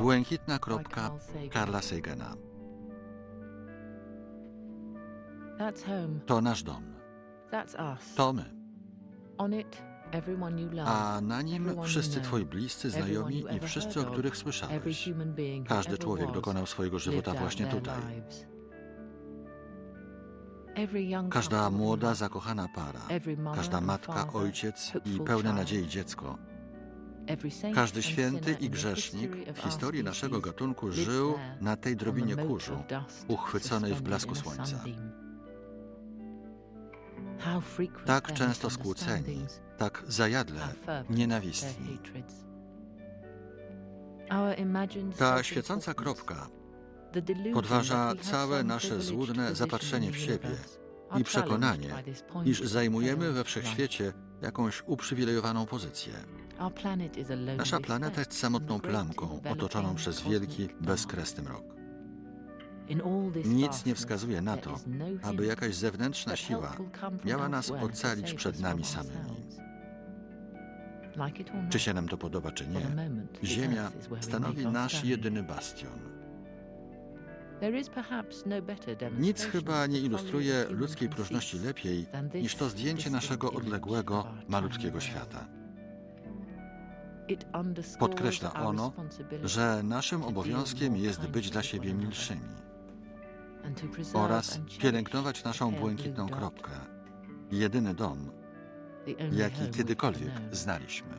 Błękitna kropka. Karla Sagana. To nasz dom. To my. A na nim wszyscy twoi bliscy, znajomi i wszyscy, o których słyszałeś. Każdy człowiek dokonał swojego żywota właśnie tutaj. Każda młoda, zakochana para, każda matka, ojciec i pełne nadziei dziecko, każdy święty i grzesznik w historii naszego gatunku żył na tej drobinie kurzu, uchwyconej w blasku słońca. Tak często skłóceni, tak zajadle, nienawistni. Ta świecąca kropka podważa całe nasze złudne zapatrzenie w siebie i przekonanie, iż zajmujemy we wszechświecie jakąś uprzywilejowaną pozycję. Nasza planeta jest samotną plamką otoczoną przez wielki, bezkresny mrok. Nic nie wskazuje na to, no aby jakaś zewnętrzna siła miała nas ocalić przed nami samymi. Czy się nam to podoba, czy nie, Ziemia stanowi nasz jedyny bastion. No Nic chyba nie ilustruje ludzkiej próżności lepiej niż to zdjęcie naszego odległego, malutkiego świata. Podkreśla ono, że naszym obowiązkiem jest być dla siebie milszymi oraz pielęgnować naszą błękitną kropkę. Jedyny dom, jaki kiedykolwiek znaliśmy.